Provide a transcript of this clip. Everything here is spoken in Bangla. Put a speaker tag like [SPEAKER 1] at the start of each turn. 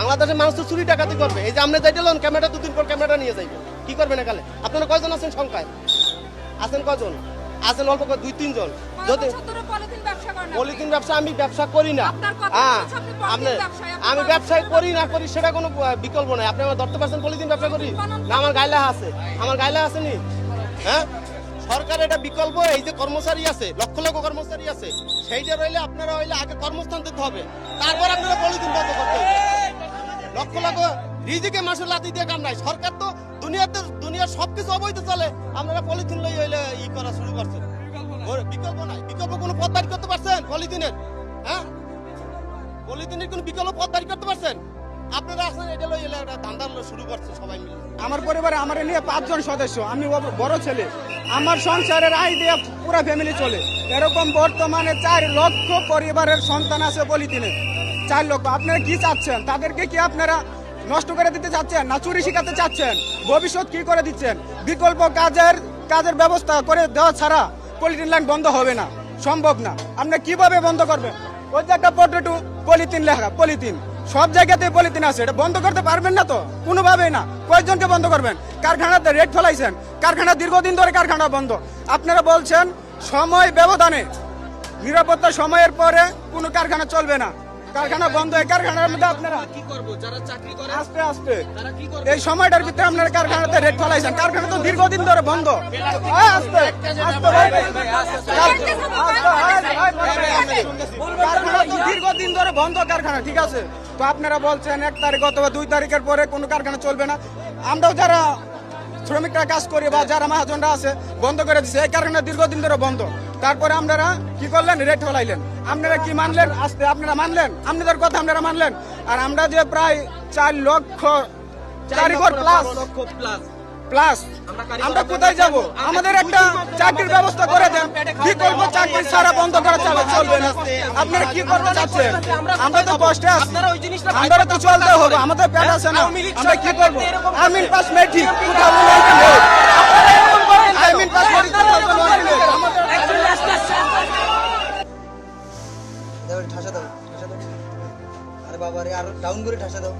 [SPEAKER 1] বাংলাদেশের মানুষ তো চুরি টাকাতে করবে। এই যে আপনি যাইতে লোন ক্যামেরা দুদিন পর ক্যামেরা নিয়ে যাইবে। কি করবেন এখানে? আপনারা কয়জন আছেন সংখ্যায়? আছেন কয়জন আছেন অল্প করে দুই তিনজন। যদি
[SPEAKER 2] পলিথিন ব্যবসা
[SPEAKER 1] আমি ব্যবসা করি না। হ্যাঁ
[SPEAKER 2] আপনি
[SPEAKER 1] আমি ব্যবসায় করি না করি সেটা কোনো বিকল্প নাই। আপনি আমার ধরতে পারছেন পলিথিন ব্যবসা করি? না আমার গাইলা আছে। আমার গাইলা আছে নি? হ্যাঁ? সরকার এটা বিকল্প এই যে কর্মচারী আছে লক্ষ লক্ষ কর্মচারী আছে সেইটা রইলে আপনারা হইলে আগে কর্মস্থান দিতে হবে। তারপর আপনারা পলিথিন বন্ধ করতে হবে। লক্ষ লক্ষ রিজিকে মাসুল লাতি দিয়ে কাম নাই। সরকার তো দুনিয়াতে, দুনিয়ার সবকিছু অবৈধ চলে। আপনারা পলিথিন লই হইলে ই করা শুরু করছেন। বিকল্প নাই। বিকল্প কোনো দাঁড় করতে পারছেন পলিথিনের? হ্যাঁ? পলিথিনের কোনো বিকল্প দাঁড় করতে পারছেন? আপনারা আসলে এটা লই হইলে একটা ধান্দা শুরু করছে সবাই মিলে।
[SPEAKER 3] আমার পরিবারে আমার নিয়ে পাঁচজন সদস্য। আমি বড় ছেলে। আমার সংসারের আয় দিয়ে পুরো ফ্যামিলি চলে। এরকম বর্তমানে চার লক্ষ পরিবারের সন্তান আছে পলিথিনে। চার লক্ষ। আপনারা কি চাচ্ছেন? তাদেরকে কি আপনারা নষ্ট করে দিতে চাচ্ছেন? না চুরি শিখাতে চাচ্ছেন? ভবিষ্যৎ কি করে দিচ্ছেন? বিকল্প কাজের কাজের ব্যবস্থা করে দেওয়া ছাড়া পলিথিন লাইন বন্ধ হবে না। সম্ভব না। আপনি কীভাবে বন্ধ করবেন? ওই যে একটা পটেটো পলিথিন লেখা, পলিথিন। সব জায়গাতে পলিথিন আছে। এটা বন্ধ করতে পারবেন না তো? কোনোভাবেই না। কয়েকজনকে বন্ধ করবেন। কারখানাতে রেট ফেলাইছেন। কারখানা দীর্ঘদিন ধরে কারখানা বন্ধ। আপনারা বলছেন, সময় ব্যবধানে, নিরাপত্তা সময়ের পরে কোনো কারখানা চলবে না। কারখানা বন্ধ হয় কারখানার মধ্যে আপনারা
[SPEAKER 4] কি করব? যারা চাকরি করে
[SPEAKER 3] আস্তে আস্তে।
[SPEAKER 4] তারা কি করবে?
[SPEAKER 3] এই সময়টার ভিতরে আপনারা কারখানাতে রেট ফেলাইছেন। কারখানা তো দীর্ঘদিন ধরে বন্ধ। আস্তে আস্তে ভাই, আস্তে, আস্তে, কারখানা তো দীর্ঘদিন ধরে বন্ধ কারখানা ঠিক আছে? তো আপনারা বলছেন এক তারিখ অথবা দুই তারিখের পরে কোনো কারখানা চলবে না। আমরাও যারা শ্রমিকরা কাজ করি বা যারা মহাজনরা আছে বন্ধ করে দিচ্ছে এই কারখানা দীর্ঘদিন ধরে বন্ধ। তারপরে আপনারা কি করলেন? রেট ফেলাইলেন। আপনারা কি মানলেন? আস্তে আপনারা মানলেন? আপনাদের কথা আপনারা মানলেন? আর আমরা যে প্রায় চার লক্ষ কারিগর প্লাস
[SPEAKER 4] প্লাস
[SPEAKER 3] আমরা কোথায় যাব? আমাদের একটা চাকরির ব্যবস্থা করে দেন। বিকল্প চাকরি ছাড়া বন্ধ করা চলে চলবে না। আপনারা কি করতে চাচ্ছেন? আমরা তো কষ্টে আছি। আমরা তো চলতে হবে আমাদের পেট আছে না। আমরা কি করব?
[SPEAKER 4] এরকম
[SPEAKER 3] I mean pass matric to
[SPEAKER 5] আরে বাবা রে আর ডাউন করে ঠাসা দাও।